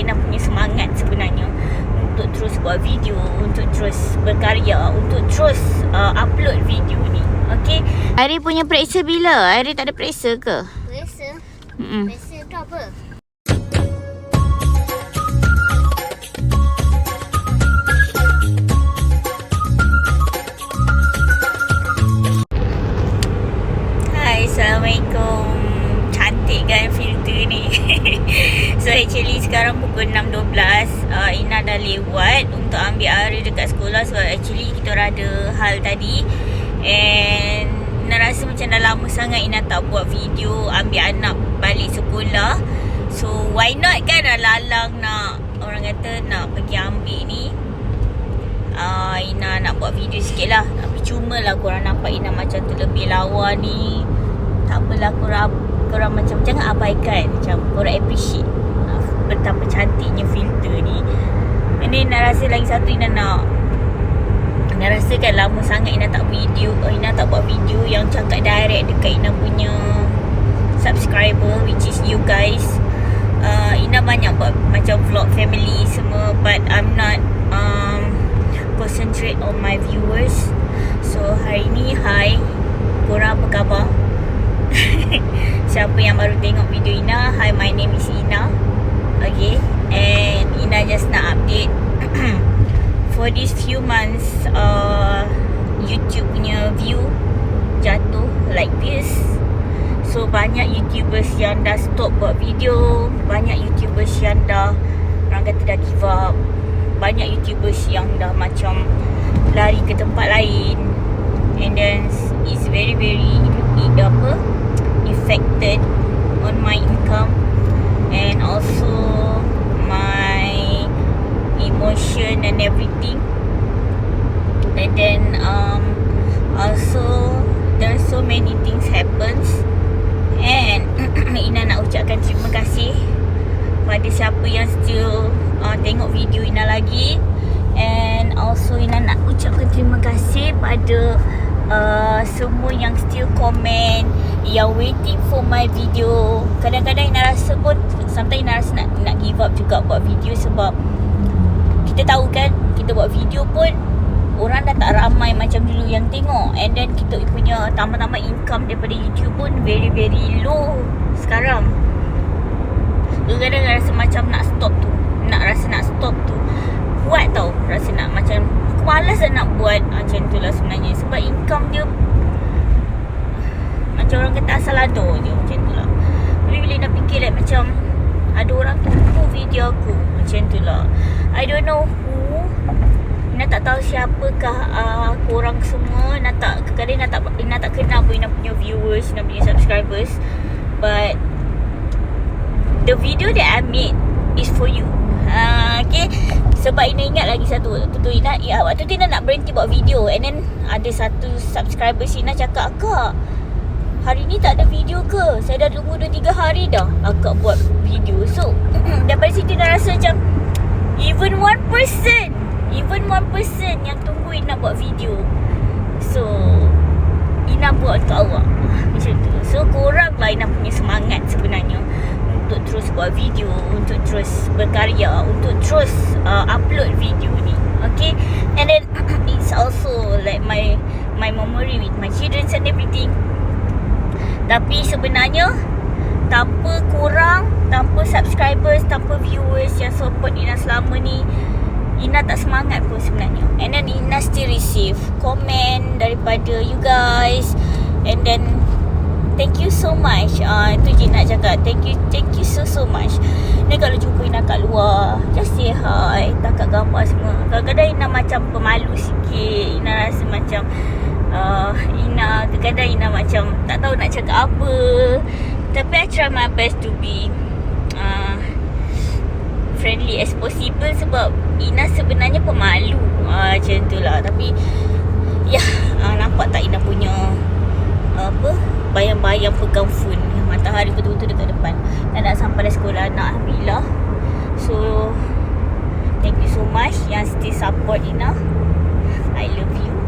Ina punya semangat sebenarnya untuk terus buat video, untuk terus berkarya, untuk terus uh, upload video ni. Okay. Ari punya periksa bila? Ari tak ada periksa ke? Biasa. Mm-mm. Biasa tu apa? 6.12. Uh, Ina dah lewat untuk ambil Ari dekat sekolah sebab actually kita orang ada hal tadi. And Ina rasa macam dah lama sangat Ina tak buat video ambil anak balik sekolah. So why not kan lalang nak orang kata nak pergi ambil ni uh, Ina nak buat video sikit lah Tapi cuma lah korang nampak Ina macam tu lebih lawa ni Tak apalah korang Korang macam jangan abaikan Macam korang appreciate Betapa cantiknya filter ni. And then Ina rasa lagi satu Ina nak Ina rasa kan lama sangat Ina tak video uh, Ina tak buat video yang cakap direct dekat Ina punya subscriber Which is you guys. Uh, Ina banyak buat macam vlog family semua But I'm not um, concentrate on my viewers. So hari ni hi. Korang apa khabar? Siapa yang baru tengok video Ina? Hi my name is Ina Okay And Ina just nak update. For these few months uh, YouTube punya view Jatuh like this. So banyak YouTubers yang dah stop buat video Banyak YouTubers yang dah Orang kata dah give up Banyak YouTubers yang dah macam Lari ke tempat lain. And then It's very very it, Apa Affected On my income And also My Emotion and everything. And then um, Also There's so many things happens. And Ina nak ucapkan terima kasih Pada siapa yang still uh, Tengok video Ina lagi. And also Ina nak ucapkan terima kasih pada uh, Semua yang still komen. Yang waiting for my video. Kadang-kadang Ina rasa pun Sometimes Ina rasa nak, nak give up juga buat video Sebab Kita tahu kan Kita buat video pun Orang dah tak ramai macam dulu yang tengok. And then kita punya tambah-tambah income daripada YouTube pun very very low sekarang. Kadang-kadang rasa macam nak stop tu Nak rasa nak stop tu Buat tau. Rasa nak macam Aku malas nak buat Macam tu lah sebenarnya. Sebab income dia Macam orang kata asal ada je Macam tu lah. Tapi bila nak fikir like macam Ada orang tunggu video aku. Macam tu lah. I don't know who. Ina tak tahu siapakah uh, korang semua. Ina tak Kadang-kadang Ina tak, Ina tak kenal pun Ina punya viewers Ina punya subscribers. But The video that I made Is for you. Uh, Okay? Sebab Ina ingat lagi satu Waktu tu Ina. Ya, Waktu tu Ina nak berhenti buat video. And then Ada satu subscribers Ina cakap Akak Hari ni tak ada video ke? Saya dah tunggu 2-3 hari dah Akak buat video. So Daripada situ Ina rasa macam Even one person Even one person Yang tunggu Ina buat video. So Ina buat untuk awak. Macam tu. So korang lah Ina punya semangat sebenarnya Untuk terus buat video Untuk terus berkarya Untuk terus uh, upload video ni. Okay? And then It's also like my My memory with my children and everything Tapi sebenarnya Tanpa korang Tanpa subscribers Tanpa viewers Yang support Ina selama ni Ina tak semangat pun sebenarnya. And then Ina still receive Comment Daripada you guys. And then Thank you so much. Uh, Itu je nak cakap. Thank you Thank you so so much. Ni kalau jumpa Ina kat luar Just say hi Takat gambar semua. Kadang-kadang Ina macam pemalu sikit. Ina rasa macam uh, Ina Kadang-kadang Ina macam Tak tahu nak cakap apa. Tapi I try my best to be uh, friendly as possible sebab Ina sebenarnya pemalu. Uh, macam tu lah. Tapi ya uh, nampak tak Ina punya uh, apa bayang-bayang pegang phone. Matahari betul-betul dekat depan. Dan nak sampai dah sekolah nak Alhamdulillah. So thank you so much yang still support Ina. I love you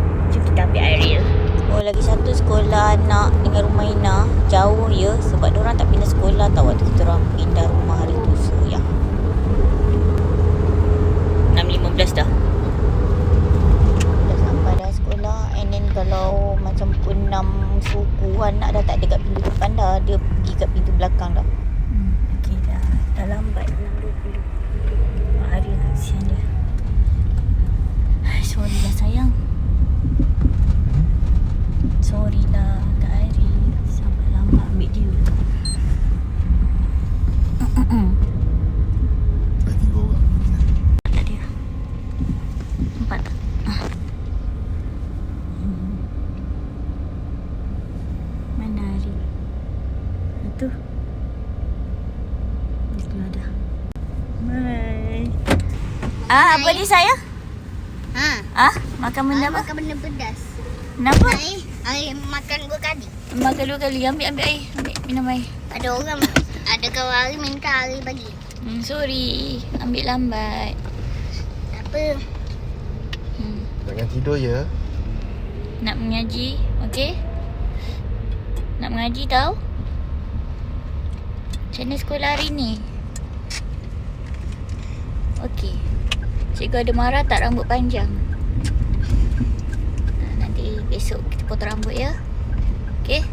kita ambil Ariel Oh lagi satu sekolah anak dengan rumah Ina. Jauh ya Sebab orang tak pindah sekolah tau Waktu kita orang pindah rumah itu Itulah dah Bye Ah, apa ni saya? Ha? Ah, makan benda ah, apa? Makan benda pedas Kenapa? Air, air makan dua kali Makan dua kali, ambil ambil air Ambil minum air Ada orang, ada kawan hari minta hari bagi hmm, Sorry, ambil lambat Tak apa hmm. Jangan tidur ya Nak mengaji, okey? Nak mengaji tau? Macam mana sekolah hari ni? Okey. Cikgu ada marah tak rambut panjang? Nanti besok kita potong rambut ya. Okey?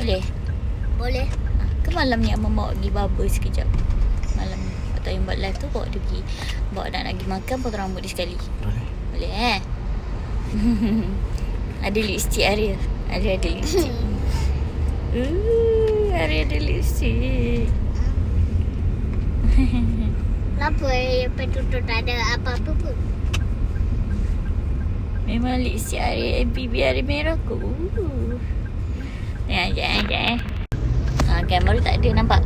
Boleh? Boleh. Ke malam ni Abang bawa pergi barber sekejap? Malam ni. Atau yang buat live tu bawa dia pergi. Bawa nak lagi makan potong rambut dia sekali. Boleh. Boleh eh? ada lipstick Arya. Arya ada lipstick. Uh, Ada lipstick. Kenapa lepas tutup tak ada apa-apa pun? Memang lipstick Arya MPB Arya merah ku. Uh. Ya, ya, ya. Ha, baru tak ada nampak.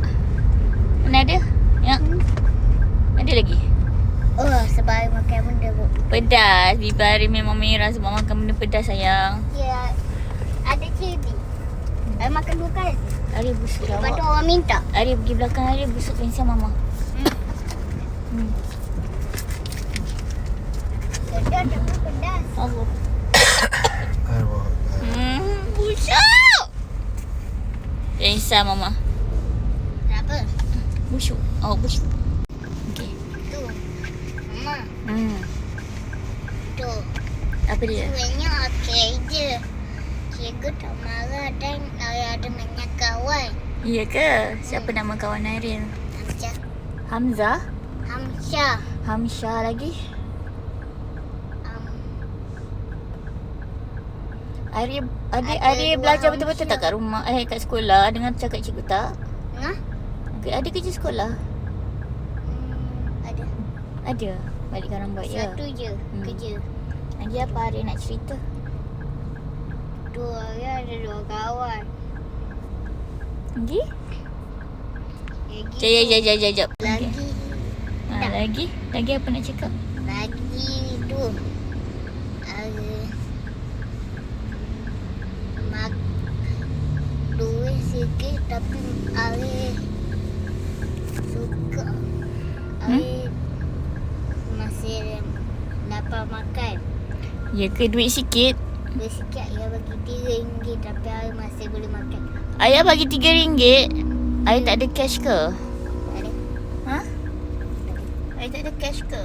Mana ada? Ya. Ada lagi? Oh, sebab makan benda pun. Pedas. Bibir Arya memang merah sebab makan benda pedas sayang. Ya, ada cili. I makan dua kali. Arya busuk Lepas tu lawak. orang minta. Arya pergi belakang Arya busuk pensel mama. Hmm. Pedas. Allah. Hmm, busuk. Pensel mama. Tak apa. Busuk. Oh, busuk. Okey. Tu. Mama, Hmm. tu. Apa dia? Sebenarnya okey je. Cikgu tak marah dan Nara ada banyak kawan. Iya ke? Siapa nama kawan Airin? Hamzah. Hamzah? Hamzah. Hamsyah lagi? Um, adik Ada Arya dua belajar betul-betul tak kat rumah? Eh, kat sekolah dengan cakap cikgu tak? Nah, Okey, Ada kerja sekolah? hmm, ada. Ada. Balik karang buat ya. Satu je Hmm. kerja. Lagi apa Arya nak cerita? Dua hari ada dua kawan. Lagi? Lagi Jap, jap, jap, jap, jap. Lagi. Okey. Ha, lagi? Lagi apa nak cakap? Lagi tu. Ada. Mak. Duit sikit tapi Ari suka. Ari masih dapat makan. Ya ke duit sikit? Sikit dia bagi RM3 tapi Ari masih boleh makan. Ayah bagi RM3. Ayah tak ada cash ke? Tak ada. Ha? Tak ada. Ayah tak ada cash ke?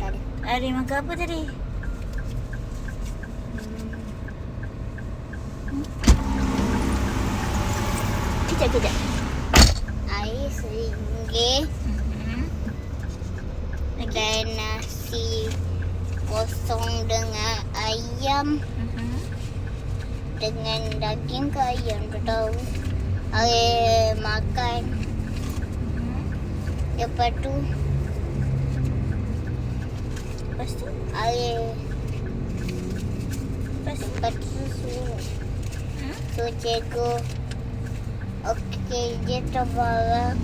Tak ada. Ari makan apa tadi? Kejap, kejap. Air RM1 Hmm. dan nasi kosong dengan ayam. Dengan daging ke ayam tak tahu. Air makan lepas tu Lepas tu? air Lepas tu? lepas tu suruh Hmm? so cikgu okey je terbarang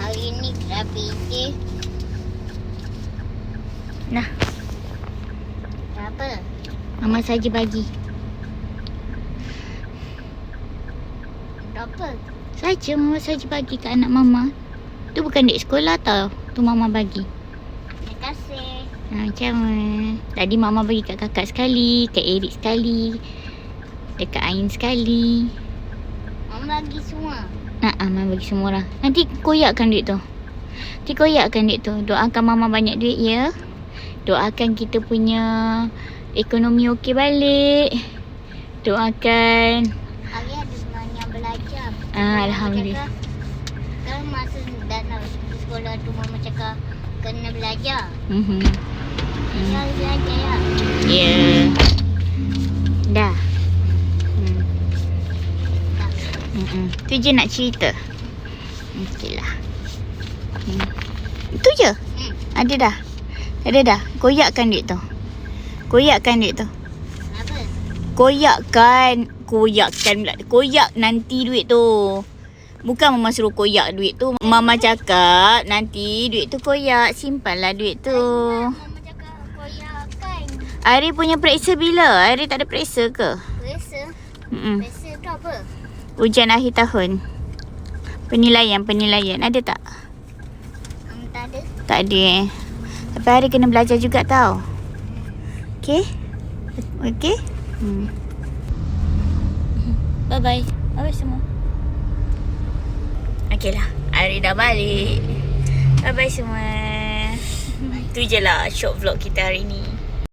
hari ni tak fikir Nah, apa Mama saja bagi. Apa Saja Mama saja bagi kat anak Mama. Tu bukan dek sekolah tau. Tu Mama bagi. terima kasih Ha, macam mana? Tadi Mama bagi kat kakak sekali, kat Erik sekali, dekat Ain sekali. Mama bagi semua Nah, ah, Mama bagi semua orang. Nanti koyakkan duit tu. Nanti koyakkan duit tu. Doakan Mama banyak duit ya. Doakan kita punya ekonomi okey balik. Doakan. hari ada banyak belajar Ah, Alhamdulillah. Kan masa dah nak sekolah tu Mama cakap kena belajar Mhm. Kena Hmm. belajar ya Ya. Yeah. Dah. Hmm. Mm-mm. Tu je nak cerita. Okey lah. Hmm. Itu je. Hmm. Ada dah. Ada dah. Koyakkan duit tu. Koyakkan duit tu. Koyakkan. Koyakkan pula. Koyak nanti duit tu. Bukan Mama suruh koyak duit tu. Mama cakap nanti duit tu koyak. Simpanlah duit tu. Mama cakap koyakkan. Ari punya periksa bila? Ari tak ada periksa ke? Biasa. Mm-mm. Biasa tu apa? Ujian akhir tahun. Penilaian, penilaian. Ada tak? Um, tak ada. Tak ada eh. Tapi hari kena belajar juga tau. Okay? Okay? Hmm. Bye-bye. Bye-bye semua. Okay lah. Hari dah balik. Bye-bye semua. Tu je lah short vlog kita hari ni.